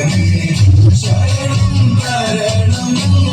ശരണം ശരണം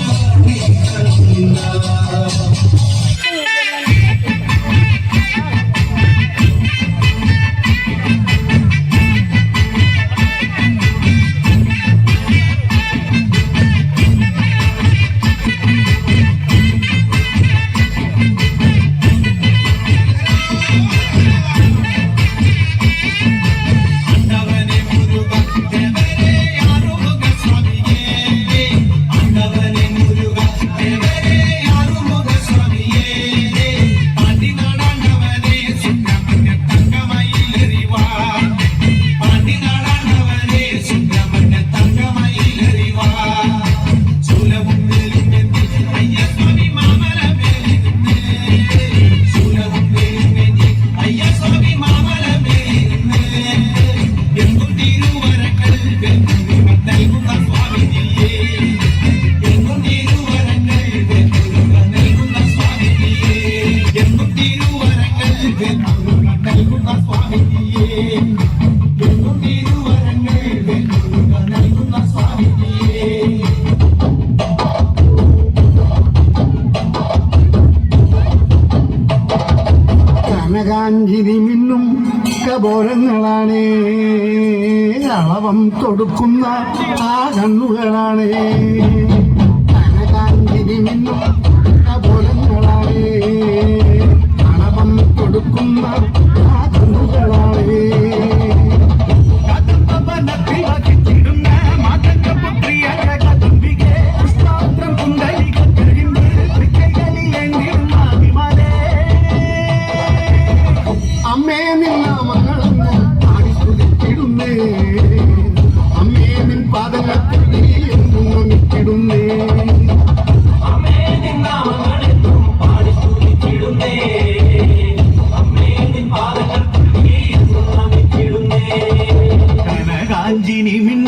കാഞ്ചിനി മിന്നും കബോരങ്ങളാണ്. അളവം തൊടുക്കുന്ന ആ കണ്ണുകളാണ്. കാഞ്ചിനി മിന്നും കബോരങ്ങളാണ്. അളവം തൊടുക്കുന്ന നാമങ്ങളെന്ന് പാടി സ്തുതിക്കിടുന്നേ അമ്മേ നിൻ പാദങ്ങൾ എന്നും നമിക്കിടുന്നേ കാഞ്ചിനി മിന്ന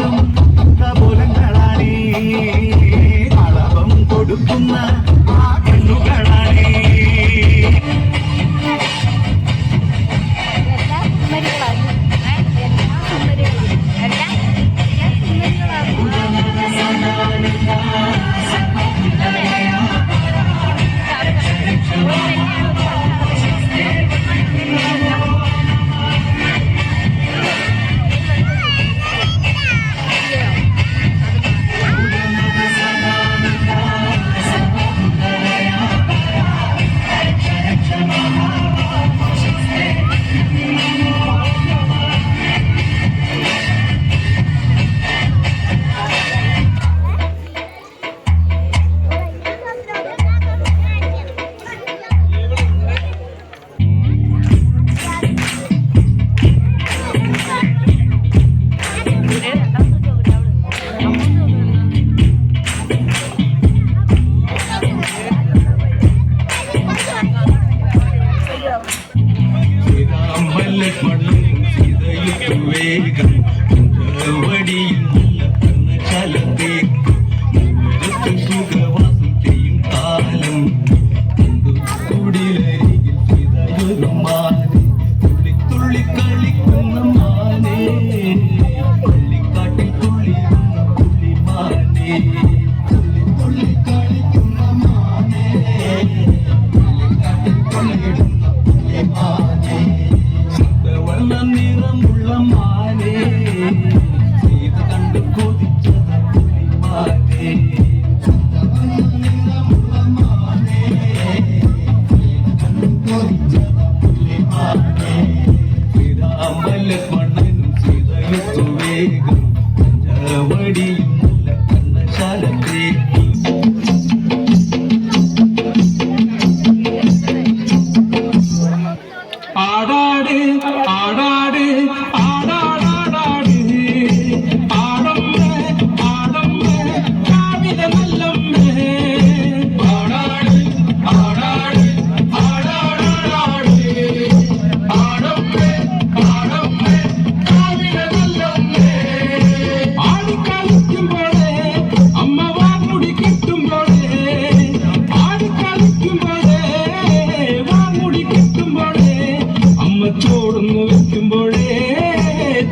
സംഭവിക്കുമ്പോഴേ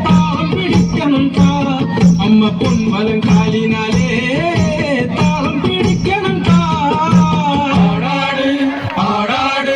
താളം പിടിക്കണം താ അമ്മ പൊൻവലം കാലിനാലേ താളം പിടിക്കണം താ ആടാട് ആടാട്